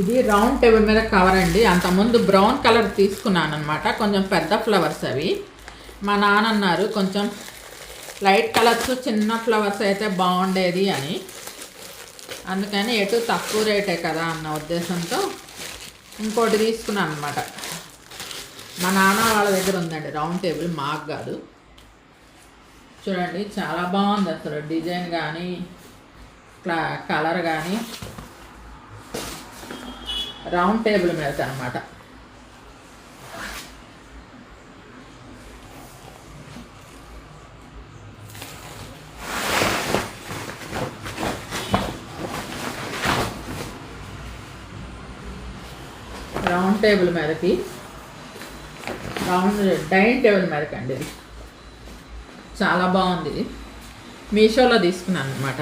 ఇది round table మీద cover అండి. అంతకుముందు బ్రౌన్ కలర్ తీసుకున్నాను అనమాట కొంచెం పెద్ద ఫ్లవర్స్ అవి. మా నాన్న అన్నారు కొంచెం లైట్ కలర్స్ చిన్న ఫ్లవర్స్ అయితే బాగుండేది అని. అందుకని ఎటు తక్కువ రేటే కదా అన్న ఉద్దేశంతో ఇంకోటి తీసుకున్నాను అనమాట మా నాన్న వాళ్ళ దగ్గర ఉందండి రౌండ్ టేబుల్ మాకు కాదు. చూడండి చాలా బాగుంది అసలు డిజైన్ కానీ క్లా కలర్ కానీ. రౌండ్ టేబుల్ మీద అనమాట రౌండ్ టేబుల్ మీదకి రౌండ్ డైనింగ్ టేబుల్ మీదకి అండి ఇది. చాలా బాగుంది మీషోలో తీసుకున్నాను అనమాట